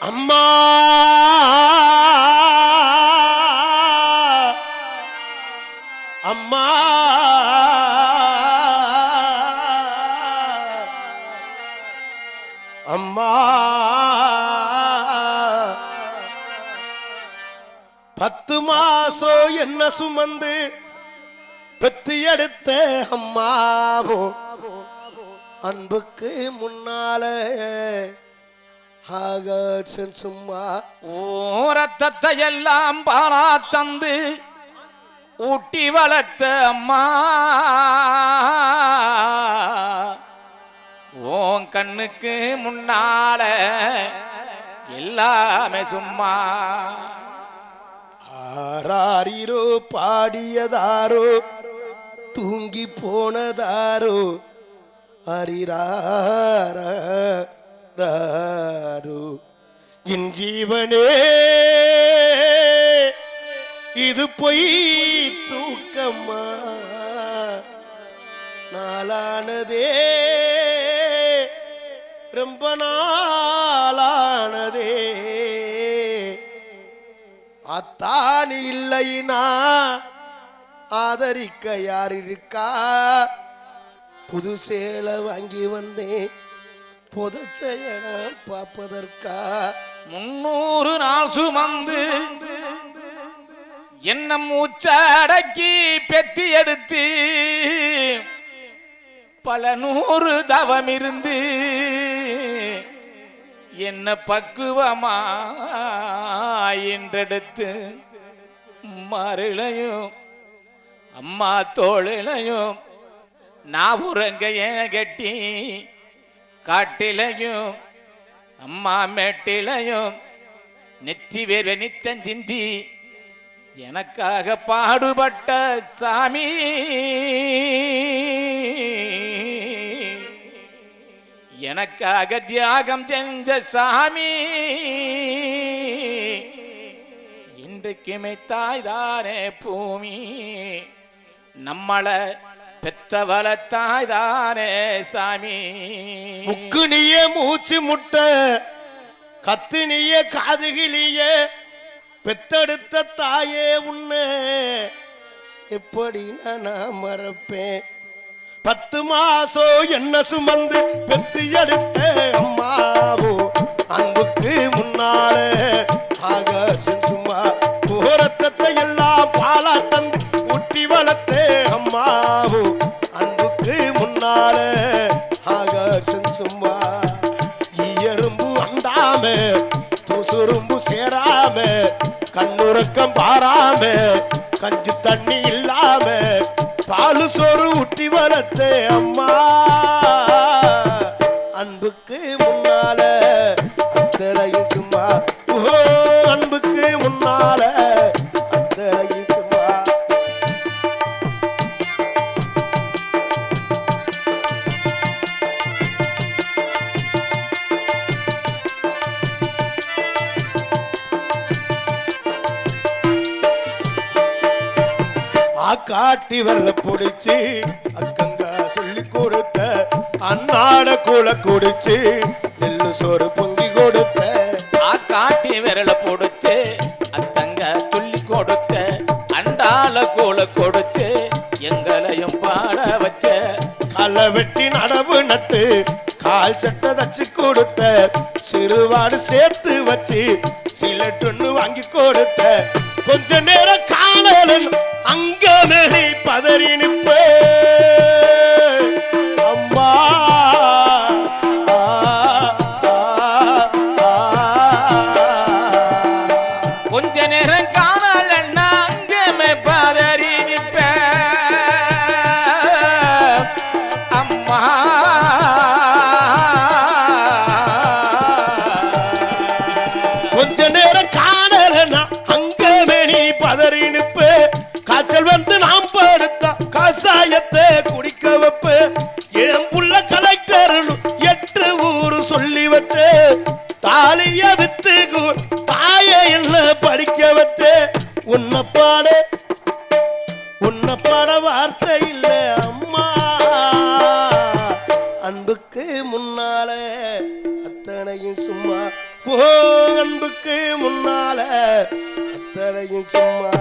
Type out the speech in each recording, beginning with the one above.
அம்மா! அம்மா! அம்மா! பத்து மாசம் என்ன சுமந்து பெத்தி எடுத்த அம்மாவோ? அன்புக்கு முன்னால ஆகாட்சன் சும்மா. ஓரத்தத்தை எல்லாம் பாலா தந்து ஊட்டி வளர்த்த அம்மா. உன் கண்ணுக்கு முன்னால எல்லாமே சும்மா. ஆராரிரோ பாடியதாரோ தூங்கி போனதாரோ அரிராரோ என் ஜீவனே இது பொய் தூக்கம்மா நாளானதே ரொம்ப நாளானதே. அத்தானி இல்லைனா ஆதரிக்க யார் இருக்கா? புது சேலை வாங்கி வந்தேன். புதச்செயல பார்ப்பதற்கா? முன்னூறு நாள் சுமந்து என்ன மூச்சடக்கி பெத்தி எடுத்து பல நூறு தவம் இருந்து என்ன பக்குவமா என்றெடுத்து மருளையும் அம்மா தோளிலையும் ஏன் கட்டி காட்டிலையும் அம்மா மேட்டிலையும் நெற்றி வேர்வை நித்தஞ்சிந்தி எனக்காக பாடுபட்ட சாமி. எனக்காக தியாகம் செஞ்ச சாமி. இன்றைக்குமே தாய்தானே பூமி. நம்மளை பெத்தவள தாய்தானே சாமி. முக்கு நீய மூச்சு முட்ட கத்து நீய காதுகிளிய பெத்தெடுத்த தாயே உன்னை. எப்படி நான் மறப்பேன்? பத்து மாசம் என்ன சுமந்து பெத்து எடுத்த அம்மாவோ? அன்புக்கு முன்னால ஆகாசம் சும்மா சுரும்பு சேராம கண்ணுறக்கம் பாராம கஞ்சு தண்ணி இல்லாம பாலு சோறு ஊட்டி வளர்த்த ஆக்காட்டி வரல பிடிச்சி அக்கங்க சொல்லி கொடுத்த அன்னாட கூல குடிச்சு நெல்லு சோறு பொங்கி கொடுத்த. காட்டி விரல பொடுத்து அத்தங்க துள்ளி கொடுத்த அண்டால கூல கொடுத்து எங்களையும் பாட வச்ச. களை வெட்டி நடவு நட்டு கால் சட்டை தச்சு கொடுத்த சிறுவாடு சேர்த்து வச்சு சிலட்டுன்னு வாங்கி கொடுத்த. கொஞ்ச நேரம் காணலும் அங்க மேலே பதறி நிற்ப. அம்மா. கொஞ்ச நேரம் காணலன்னா அங்கமே பதறி நிப்ப அம்மா. கொஞ்ச நேரம் காணலனா காய்ச்சல் வந்து நாம் படுத்த கசாயத்தை குடிக்க வைப்பு. என் புள்ள கலெக்டர் எட்டு ஊரு சொல்லி வச்சு தாலிய வித்து தாய என்ன படிக்க வச்சு. உன்னை பாடு உன்னை பாட வார்த்தை இல்ல அம்மா. அன்புக்கு முன்னால அத்தனையும் சும்மா. ஓ அன்புக்கு முன்னால அத்தனையும் சும்மா.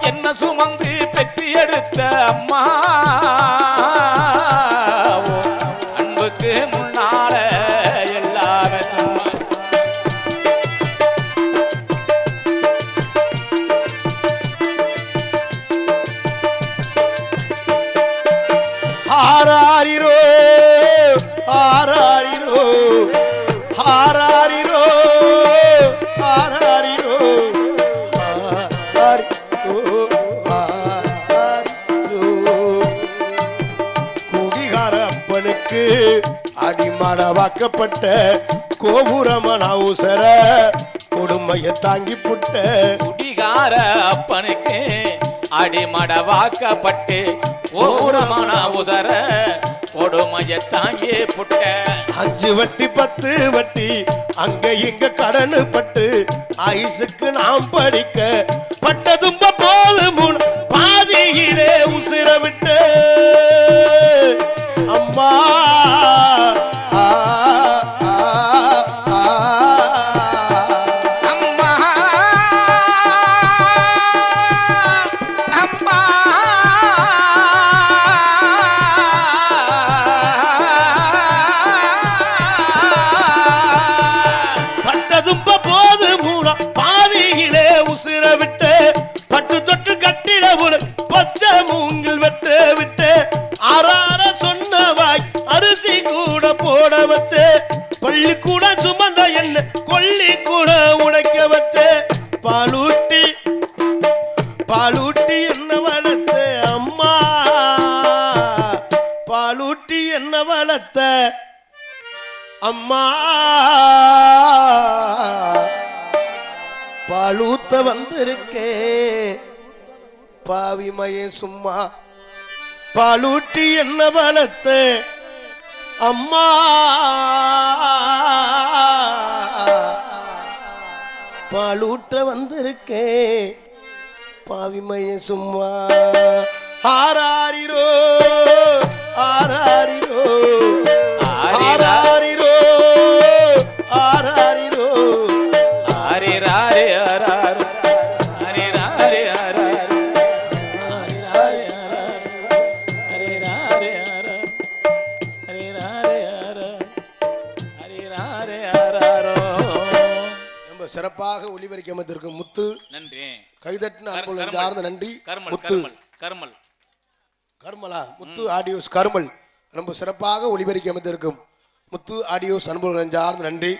என்ன சுமந்து பெற்றி எடுத்த அம்மா? அடிமடவாக்கப்பட்ட கோபுரமன உசர கொடுமையை தாங்கி புட்ட குடிகார அப்பனுக்கு அடிமட வாக்கப்பட்டு ஓரமான உதர கொடுமைய தாங்கி புட்ட அஞ்சு வட்டி பத்து வட்டி அங்க இங்க கடனு பட்டு ஐசுக்கு நாம் படிக்க பட்ட அம்மா. பாலூத்த வந்திருக்கே. பாவிமயே சும்மா. பாலூட்டி என்ன வளர்த்த. அம்மா. பாலூட்ட வந்திருக்கே. பாவிமயே சும்மா. ஆராரிரோ. ஆராரிரோ. ரொம்ப சிறப்பாக ஒளிபரிக்க அமைத்திருக்கும் முத்து. நன்றி. கைதட்டின கர்மல். ஆர்ந்த நன்றி. முத்து. கர்மல் கர்மல். கர்மலா? முத்து ஆடியோஸ் கர்மல். ரொம்ப சிறப்பாக ஒளிபரிக்க அமைத்திருக்கும் முத்து ஆடியோஸ் அன்புள்ள ஆர்ந்த நன்றி.